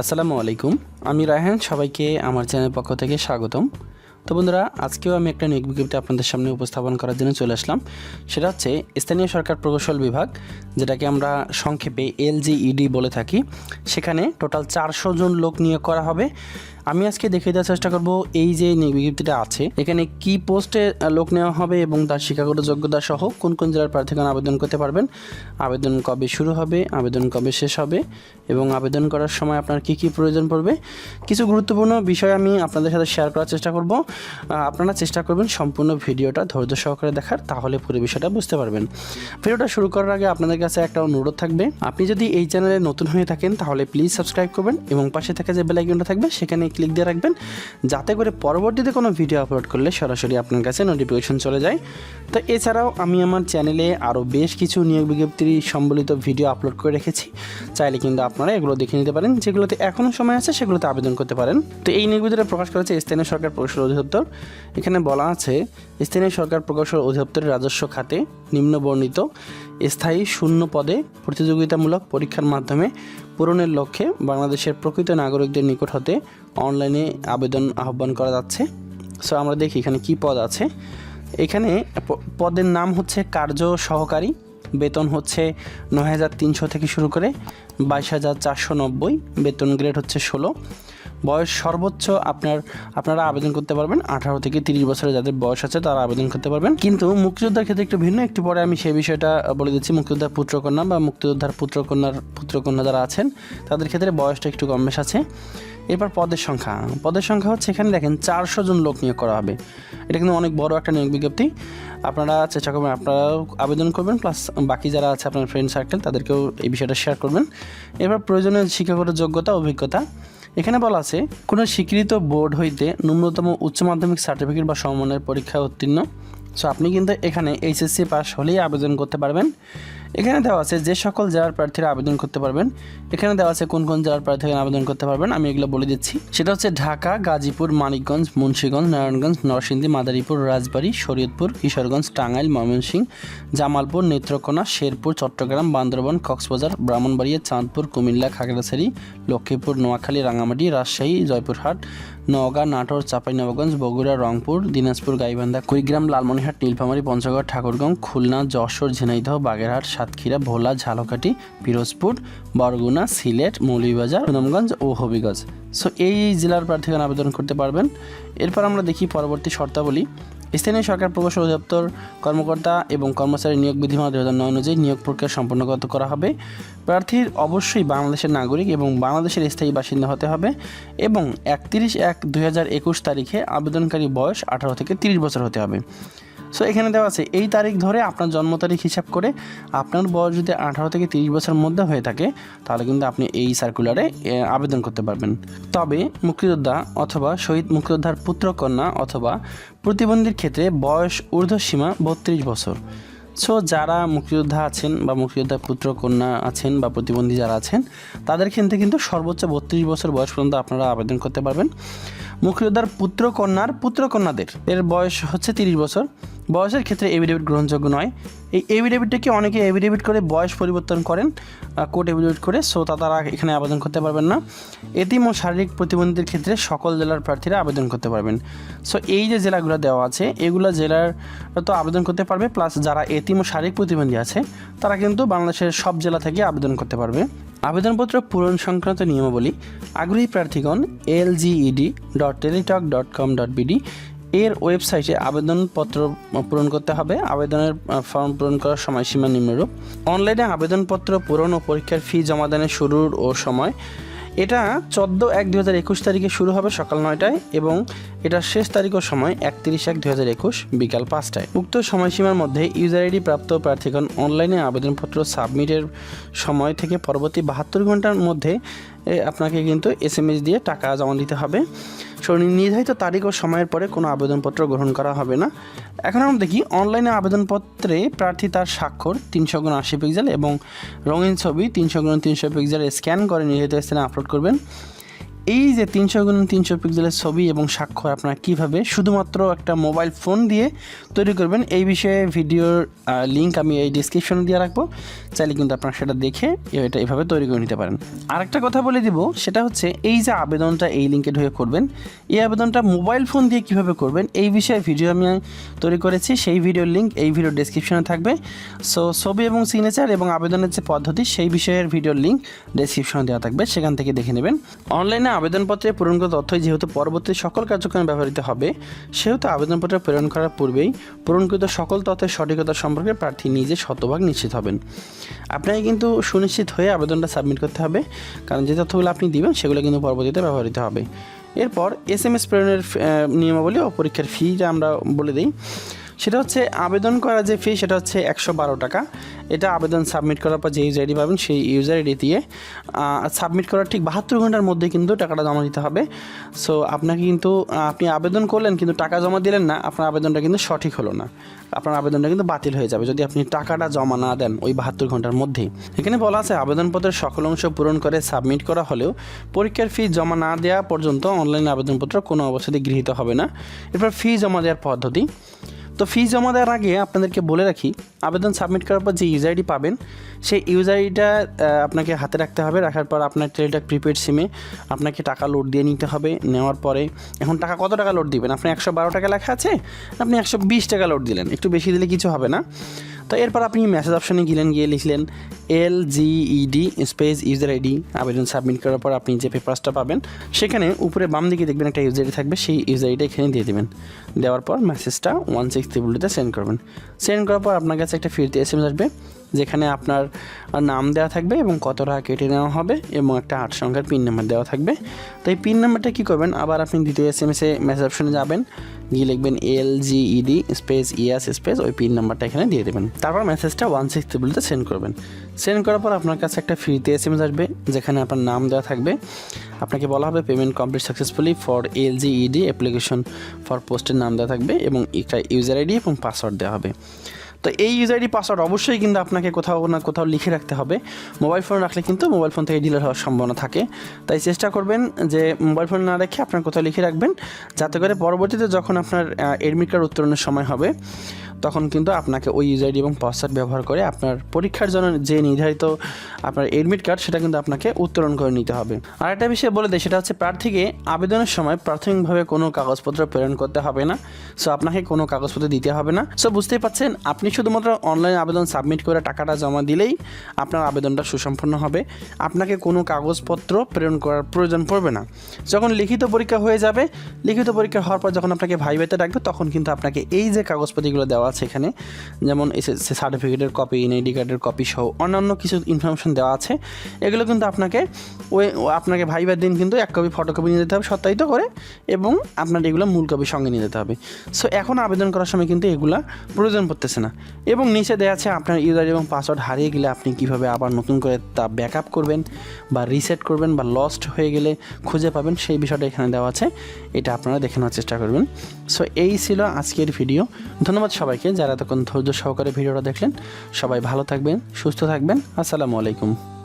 আসসালামু আলাইকুম। আমি রায়হান, সবাইকে আমার চ্যানেল পক্ষ থেকে স্বাগতম। তো বন্ধুরা, আজকেও আমি একটা নিয়োগ বিজ্ঞপ্তি আপনাদের সামনে উপস্থাপন করার জন্য চলে আসলাম। সেটা হচ্ছে স্থানীয় সরকার প্রকৌশল বিভাগ, যেটাকে আমরা সংক্ষেপে এলজিইডি বলে থাকি। সেখানে টোটাল চারশো জন লোক নিয়োগ করা হবে। আমি আজকে দেখে দেওয়ার চেষ্টা করব এই যে বিজ্ঞপ্তিটা আছে, এখানে কি পোস্টে লোক নেওয়া হবে এবং তার শিক্ষাগত যোগ্যতা সহ কোন কোন জেলার প্রার্থীগণ আবেদন করতে পারবেন। আবেদন কবে শুরু হবে, আবেদন কবে শেষ হবে এবং আবেদন করার সময় আপনার কি কি প্রয়োজন পড়বে, কিছু গুরুত্বপূর্ণ বিষয় আমি আপনাদের সাথে শেয়ার করার চেষ্টা করব। আপনারা চেষ্টা করবেন সম্পূর্ণ ভিডিওটা ধৈর্য সহকারে দেখার, তাহলে পুরো বিষয়টা বুঝতে পারবেন। ভিডিওটা শুরু করার আগে আপনাদের কাছে একটা অনুরোধ থাকবে, আপনি যদি এই চ্যানেলে নতুন হয়ে থাকেন তাহলে প্লিজ সাবস্ক্রাইব করবেন এবং পাশে থাকা যে বেল আইকনটা থাকবে সেখানে ক্লিক দিয়ে রাখবেন। যাতে করে পরবর্তীতে কোনো ভিডিও আপলোড করলে সরাসরি আপনার কাছে নোটিফিকেশন চলে যায়। তো এছাড়াও আমি আমার চ্যানেলে আরও বেশ কিছু নিয়োগ বিজ্ঞপ্তি সম্বলিত ভিডিও আপলোড করে রেখেছি। চাইলে কিন্তু আপনারা এগুলো দেখে নিতে পারেন, যেগুলোতে এখনও সময় আছে সেগুলোতে আবেদন করতে পারেন। তো এই নিয়োগ বিজ্ঞপ্তিটা প্রকাশ করেছে স্থানীয় সরকার প্রকৌশল অধিদপ্তর। এখানে বলা আছে, স্থানীয় সরকার প্রকৌশল অধিদপ্তরের রাজস্ব খাতে নিম্নবর্ণিত স্থায়ী শূন্য পদে প্রতিযোগিতামূলক পরীক্ষার মাধ্যমে পূরণের লক্ষ্যে বাংলাদেশের প্রকৃত নাগরিকদের নিকট হতে অনলাইনে আবেদন আহ্বান করা যাচ্ছে। সো আমরা দেখি এখানে কি পদ আছে। এখানে পদের নাম হচ্ছে কার্য সহকারী, বেতন হচ্ছে নয় হাজার তিনশো থেকে শুরু করে বাইশ হাজার চারশো নব্বই, বেতন গ্রেড হচ্ছে ষোলো। বয়স সর্বোচ্চ আপনার, আপনারা আবেদন করতে পারবেন। আঠারো থেকে তিরিশ বছরের যাদের বয়স আছে, তারা আবেদন করতে পারবেন। কিন্তু মুক্তিযোদ্ধার ক্ষেত্রে একটু ভিন্ন, একটু পরে আমি সেই বিষয়টা বলে দিচ্ছি। মুক্তিযোদ্ধার পুত্রকন্যা বা মুক্তিযোদ্ধার পুত্রকন্যার, পুত্রকন্যা যারা আছেন, তাদের ক্ষেত্রে বয়সটা একটু কম বেশ আছে। এরপর পদের সংখ্যা। পদের সংখ্যা হচ্ছে এখানে দেখেন, চারশো জন লোক নিয়োগ করা হবে। এটা কিন্তু অনেক বড় একটা নিয়োগ বিজ্ঞপ্তি। আপনারা চেষ্টা করবেন, আপনারাও আবেদন করবেন, প্লাস বাকি যারা আছে, আপনার ফ্রেন্ড সার্কেল তাদেরকেও এই বিষয়টা শেয়ার করবেন। এবার প্রয়োজনীয় শিক্ষাগত যোগ্যতা, অভিজ্ঞতা। এখানে বলা আছে, কোনো স্বীকৃত বোর্ড হইতে ন্যূনতম উচ্চ মাধ্যমিক সার্টিফিকেট বা সমমানের পরীক্ষা উত্তীর্ণ। সো আপনি কিন্তু এখানে এইচএসসি পাস হলেই আবেদন করতে পারবেন। এখানে দেওয়া আছে যে সকল জেলার প্রার্থীরা আবেদন করতে পারবেন। এখানে দেওয়া আছে কোন কোন জেলার প্রার্থীরা আবেদন করতে পারবেন। আমি এগুলো বলে দিচ্ছি। সেটা হচ্ছে ঢাকা, গাজীপুর, মানিকগঞ্জ, মুন্সীগঞ্জ, নারায়ণগঞ্জ, নরসিংদী, মাদারীপুর, রাজবাড়ী, শরীয়তপুর, কিশোরগঞ্জ, টাঙ্গাইল ময়মনসিংহ জামালপুর, নেত্রকোনা, শেরপুর, চট্টগ্রাম, বান্দরবান, কক্সবাজার, ব্রাহ্মণবাড়িয়া, চাঁদপুর, কুমিল্লা, খাগড়াছড়ি, লক্ষ্মীপুর, নোয়াখালী রাঙামাটি রাজশাহী, জয়পুরহাট, নওগাঁ, নাটোর, চাঁপাইনবাবগঞ্জ, বগুড়া, রংপুর, দিনাজপুর, গাইবান্ধা, কুড়িগ্রাম, লালমনিরহাট, নীলফামারী, পঞ্চগড়, ঠাকুরগাঁও, খুলনা, যশোর, ঝিনাইদহ, বাগেরহাট সাতক্ষীরা, ভোলা, ঝালকাঠি, পিরোজপুর, বরগুনা, সিলেট, মৌলভীবাজার, সুনামগঞ্জ ও হবিগঞ্জ। সো এই জেলার প্রার্থীগণ আবেদন করতে পারবেন। এরপর আমরা দেখি পরবর্তী শর্তাবলী। স্থানীয় সরকার প্রকৌশল অধিদপ্তর কর্মকর্তা এবং কর্মচারী নিয়োগ বিধিমালা দু হাজার নয় অনুযায়ী নিয়োগ প্রক্রিয়া সম্পন্ন করা হবে? প্রার্থীর অবশ্যই বাংলাদেশের নাগরিক এবং বাংলাদেশের স্থায়ী বাসিন্দা হতে হবে এবং একত্রিশ এক দুই তারিখে আবেদনকারী বয়স আঠারো থেকে তিরিশ বছর হতে হবে। সো এখানে দেওয়া আছে, এই তারিখ ধরে আপনার জন্ম তারিখ হিসাব করে আপনার বয়স যদি আঠারো থেকে তিরিশ বছরের মধ্যে হয়ে থাকে, তাহলে কিন্তু আপনি এই সার্কুলারে আবেদন করতে পারবেন। তবে মুক্তিযোদ্ধা অথবা শহীদ মুক্তিযোদ্ধার পুত্রকন্যা অথবা প্রতিবন্ধীর ক্ষেত্রে বয়স ঊর্ধ্বসীমা বত্রিশ বছর। সো যারা মুক্তিযোদ্ধা আছেন বা মুক্তিযোদ্ধার পুত্র কন্যা আছেন বা প্রতিবন্ধী যারা আছেন, তাদের ক্ষেত্রে কিন্তু সর্বোচ্চ বত্রিশ বছর বয়স পর্যন্ত আপনারা আবেদন করতে পারবেন। মুক্তিযোদ্ধার পুত্র কন্যার পুত্র কন্যাদের এর বয়স হচ্ছে তিরিশ বছর। বয়সের ক্ষেত্রে এভিডেভিট গ্রহণযোগ্য নয়। এই এভিডেভিটটাকে অনেকে এভিডেভিট করে বয়স পরিবর্তন করেন? কোর্ট এভিডেভিট করে, সো তা তারা এখানে আবেদন করতে পারবেন না। এতিম ও শারীরিক প্রতিবন্ধীদের ক্ষেত্রে সকল জেলার প্রার্থীরা আবেদন করতে পারবেন। সো এই যে জেলাগুলো দেওয়া আছে, এগুলো জেলার তো আবেদন করতে পারবে, প্লাস যারা এতিম ও শারীরিক প্রতিবন্ধী আছে, তারা কিন্তু বাংলাদেশের সব জেলা থেকে আবেদন করতে পারবে। আবেদনপত্র পূরণ সংক্রান্ত নিয়মাবলী আগ্রহী প্রার্থীগণ L dot Teletalk dot com dot BD এর ওয়েবসাইটে আবেদনপত্র পূরণ করতে হবে। আবেদনের ফর্ম পূরণ করার সময়সীমা নিম্নরূপ। অনলাইনে আবেদনপত্র পূরণ ও পরীক্ষার ফি জমা দেনের শুরুর ও সময় এটা চোদ্দ এক দু হাজার একুশ তারিখে শুরু হবে সকাল নয়টায় এবং এটার শেষ তারিখ ও সময় একত্রিশ এক দু হাজার একুশ বিকাল পাঁচটায়। উক্ত সময়সীমার মধ্যে ইউজার আইডি প্রাপ্ত প্রার্থীগণ অনলাইনে আবেদনপত্র সাবমিটের সময় থেকে পরবর্তী বাহাত্তর ঘণ্টার মধ্যে আপনাকে কিন্তু এস এম এস দিয়ে টাকা জমা দিতে হবে। নির্ধারিত তারিখ ও সময়ের পরে কোনো আবেদনপত্র গ্রহণ করা হবে না। এখন আমরা দেখি, অনলাইনে আবেদনপত্রে প্রার্থী তার স্বাক্ষর তিনশো গুণ আশি পিক্সেল এবং রঙিন ছবি তিনশো গুণ তিনশো পিক্সেল স্ক্যান করে নির্ধারিত স্থানে আপলোড করবেন। এই যে তিনশো গুণ তিনশো পিক্সেলের ছবি এবং স্বাক্ষর আপনারা কীভাবে শুধুমাত্র একটা মোবাইল ফোন দিয়ে তৈরি করবেন, এই বিষয়ে ভিডিওর লিঙ্ক আমি এই ডিসক্রিপশনে দিয়ে রাখব। চাইলে কিন্তু আপনারা সেটা দেখে এটা এভাবে তৈরি করে নিতে পারেন। আরেকটা কথা বলে দিব, সেটা হচ্ছে এই যে আবেদনটা এই লিঙ্কে ঢুকে করবেন, এই আবেদনটা মোবাইল ফোন দিয়ে কীভাবে করবেন, এই বিষয়ে ভিডিও আমি তৈরি করেছি, সেই ভিডিওর লিঙ্ক এই ভিডিও ডেসক্রিপশনে থাকবে। সো ছবি এবং সিগনেচার এবং আবেদনের যে পদ্ধতি, সেই বিষয়ের ভিডিওর লিঙ্ক ডেসক্রিপশনে দেওয়া থাকবে, সেখান থেকে দেখে নেবেন। অনলাইনে আবেদনপত্রে পূরণকৃত তথ্যই যেহেতু পরবর্তী সকল কার্যক্রমে ব্যবহৃত হবে, সেহেতু আবেদনপত্র প্রেরণ করার পূর্বেই পূরণকৃত সকল তথ্যের সঠিকতা সম্পর্কে প্রার্থী নিজে শতভাগ নিশ্চিত হবেন। আপনাকে কিন্তু সুনিশ্চিত হয়ে আবেদনটা সাবমিট করতে হবে, কারণ যে তথ্যগুলো আপনি দিবেন, সেগুলো কিন্তু পরবর্তীতে ব্যবহৃত হবে। এরপর এস এম এস প্রেরণের নিয়মাবলী ও পরীক্ষার ফিটা আমরা বলে দিই সেটা হচ্ছে আবেদন করা যে ফি সেটা হচ্ছে একশো বারো টাকা। এটা আবেদন সাবমিট করার পর যে ইউজার আইডি পাবেন সেই ইউজার আইডি দিয়ে সাবমিট করার ঠিক বাহাত্তর ঘণ্টার মধ্যে কিন্তু টাকাটা জমা দিতে হবে। সো আপনাকে কিন্তু, আপনি আবেদন করলেন কিন্তু টাকা জমা দিলেন না, আপনার আবেদনটা কিন্তু সঠিক হলো না। আপনার আবেদনটা কিন্তু বাতিল হয়ে যাবে যদি আপনি টাকাটা জমা না দেন ওই বাহাত্তর ঘণ্টার মধ্যেই। এখানে বলা আছে আবেদনপত্রের সকল অংশ পূরণ করে সাবমিট করা হলেও পরীক্ষার ফি জমা না দেওয়া পর্যন্ত অনলাইন আবেদনপত্র কোনো অবস্থাতেই গৃহীত হবে না। এরপর ফি জমা দেওয়ার পদ্ধতি। তো ফি জমা দেওয়ার আগে আপনাদেরকে বলে রাখি, আবেদন সাবমিট করার পর যে ইউজার আইডি পাবেন, সেই ইউজার আইডিটা আপনাকে হাতে রাখতে হবে। রাখার পর আপনার টেলিটক প্রিপেড সিমে আপনাকে টাকা লোড দিয়ে নিতে হবে। নেওয়ার পরে, এখন টাকা কত টাকা লোড দিবেন? আপনি একশো বারো টাকা লেখা আছে, আপনি একশো বিশ টাকা লোড দিলেন। একটু বেশি দিলে কিছু হবে না। তো এরপর আপনি মেসেজ অপশানে গেলেন, গিয়ে লিখলেন L GED space user ID আবেদন সাবমিট করার পর আপনি যে পেপারসটা পাবেন, সেখানে উপরে বাম দিকে দেখবেন একটা ইউজার আইডি থাকবে, সেই ইউজার আইডিটা এখানে দিয়ে দেবেন। দেওয়ার পর মেসেজটা ওয়ান সিক্স ত্রিপুলিতে সেন্ড করবেন। সেন্ড করার পর আপনার কাছে একটা ফিরতে এস এম আসবে, যেখানে আপনার নাম দেওয়া থাকবে এবং কত টাকা কেটে নেওয়া হবে এবং একটা আট সংখ্যার পিন নাম্বার দেওয়া থাকবে। তো এই পিন নাম্বারটা কী করবেন? আবার আপনি দ্বিতীয় এস এম এসে মেসেজ অপশনে যাবেন, গিয়ে লিখবেন L GED space yes space ওই পিন নাম্বারটা এখানে দিয়ে দেবেন। তারপর মেসেজটা ওয়ান সিক্স ত্রিপুলিতে সেন্ড করবেন। সেন্ড করার পর আপনার কাছে একটা ফ্রিতে এস এম এস আসবে, যেখানে আপনার নাম দেওয়া থাকবে। আপনাকে বলা হবে payment complete successfully for L G ED application for পোস্টের নাম দেওয়া থাকবে এবং একটা ইউজার আইডি এবং পাসওয়ার্ড দেওয়া হবে। তো এই ইউজার আইডি পাসওয়ার্ড অবশ্যই কিন্তু আপনাকে কোথাও না কোথাও লিখে রাখতে হবে। মোবাইল ফোন রাখলে কিন্তু মোবাইল ফোন থেকে ডিলিট হওয়ার সম্ভাবনা থাকে। তাই চেষ্টা করবেন যে মোবাইল ফোন না রেখে আপনার কোথাও লিখে রাখবেন, যাতে করে পরবর্তীতে যখন আপনার এডমিট কার্ড উত্তোলনের সময় হবে, তখন কিন্তু আপনাকে ওই ইউজার আইডি এবং পাসওয়ার্ড ব্যবহার করে আপনার পরীক্ষার জন্য যে নির্ধারিত আপনার এডমিট কার্ড সেটা কিন্তু আপনাকে উত্তোলন করে নিতে হবে। আর একটা বিষয় বলে দেয় সেটা হচ্ছে প্রার্থীকে আবেদনের সময় প্রাথমিকভাবে কোনো কাগজপত্র প্রেরণ করতে হবে না। সো আপনাকে কোনো কাগজপত্র দিতে হবে না। সো বুঝতেই পারছেন আপনি শুধুমাত্র অনলাইন আবেদন সাবমিট করে টাকাটা জমা দিলেই আপনার আবেদনটা সুসম্পন্ন হবে। আপনাকে কোনো কাগজপত্র প্রেরণ করার প্রয়োজন পড়বে না। যখন লিখিত পরীক্ষা হয়ে যাবে, লিখিত পরীক্ষা হওয়ার পর যখন আপনাকে ভাইবেতে ডাকবে, তখন কিন্তু আপনাকে এই যে কাগজপাতিগুলো দেওয়া আছে এখানে, যেমন এসএসসি সার্টিফিকেটের কপি এনআইডি কার্ডের কপি সহ অন্যান্য কিছু ইনফরমেশন দেওয়া আছে, এগুলো কিন্তু আপনাকে ওই আপনাকে ভাইবার দিন কিন্তু এক কপি ফটোকপি নিয়ে যেতে হবে সত্যায়িত করে এবং আপনার এগুলো মূল কপি সঙ্গে নিয়ে যেতে হবে। সো এখন আবেদন করার সময় কিন্তু এগুলা প্রয়োজন পড়তেছে না। এবং নিচে দেওয়া আছে আপনার ইউজার এবং পাসওয়ার্ড হারিয়ে গেলে আপনি কীভাবে আবার নতুন করে তা ব্যাকআপ করবেন বা রিসেট করবেন বা লস্ট হয়ে গেলে খুঁজে পাবেন, সেই বিষয়টা এখানে দেওয়া আছে। এটা আপনারা দেখে নেওয়ার চেষ্টা করবেন। সো এই ছিল আজকের ভিডিও ধন্যবাদ সবাইকে যারা এতক্ষণ ধৈর্য সহকারে ভিডিওটা দেখলেন। সবাই ভালো থাকবেন, সুস্থ থাকবেন। আসসালামু আলাইকুম।